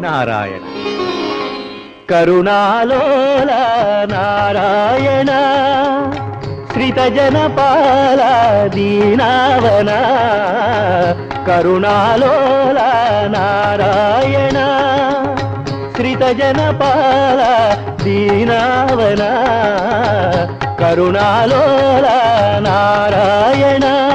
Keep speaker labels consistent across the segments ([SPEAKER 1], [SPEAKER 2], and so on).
[SPEAKER 1] నారాయణ. కరుణాలోల నారాయణ. శ్రితజనపాల దీనావన. కరుణాలోల నారాయణ. శ్రితజనపాల దీనావన. కరుణాలోల నారాయణ.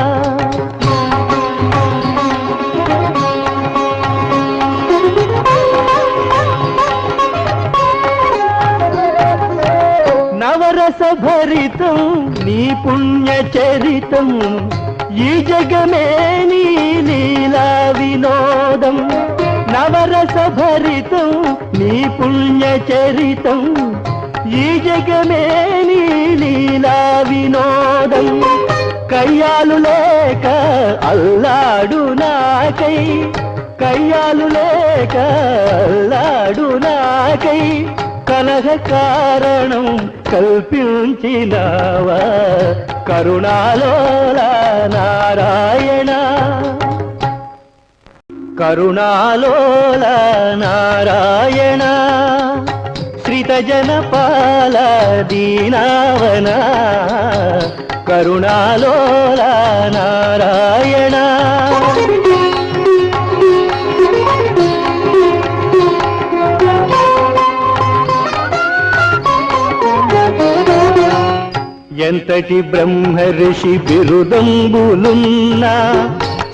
[SPEAKER 1] రసభరితం నీ పుణ్య చరితం. ఈ జగమే నీ లీలా వినోదం. నవరసభరితం నీ పుణ్య చరితం. ఈ జగమే నీ లీలా వినోదం. కయ్యాలు లేక అల్లాడు నాకై. కయ్యాలు లేక అల్లాడు నాకై. కలహ కారణం కల్పించినావా. కరుణాలోల నారాయణ. కరుణాలోల నారాయణ. శ్రితజనపాల దీనావన. కరుణాలోల నారాయణ. ఎంతటి బ్రహ్మర్షి బిరుదంబులున్నా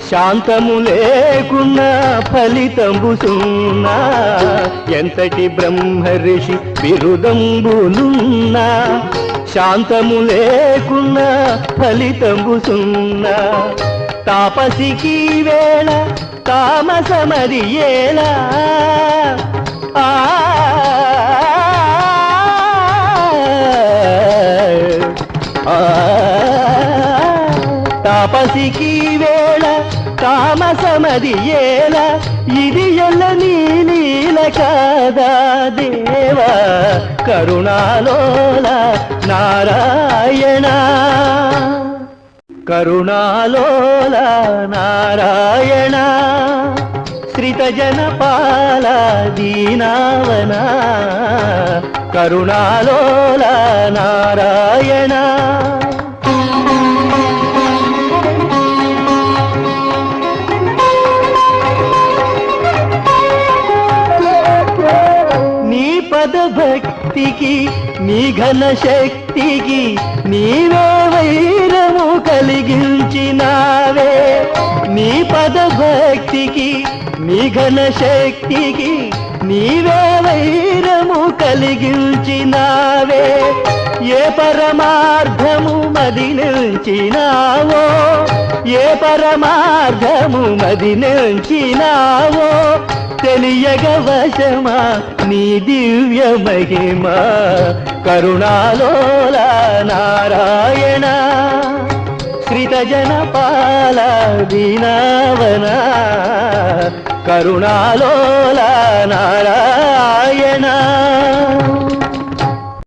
[SPEAKER 1] శాంతము లేకున్నా ఫలితంబు సున్నా ఎంతటి బ్రహ్మర్షి బిరుదంబులున్నా శాంతము లేకున్నా ఫలితంబు సున్నా తాపసికి వేళ తామసమది ఏలా ఆ ఆ తాపసికి వేళ తామసమది ఏల ఇది ఎల్ల నీ నీల కాదా దేవా? కరుణాలోల నారాయణ. కరుణాలోల నారాయణ. శ్రితజనపాల దీనావన. కరుణాలోల నారాయణ. పదభక్తికి పద భక్తికి నీ ఘన శక్తికి నీవే వైరము కలిగించినావే. నీ పదభక్తికి నీ ఘన శక్తికి నీవే వైరము కలిగించినావే. ఏ పరమార్థము మది నిలిచినావో ఏ పరమార్థము మది నిలిచినావో తెలియగ వశమా నీ దివ్య మహిమ. కరుణాలోల నారాయణ కృతజన పాల దీనావన కరుణాలోల నారాయణ.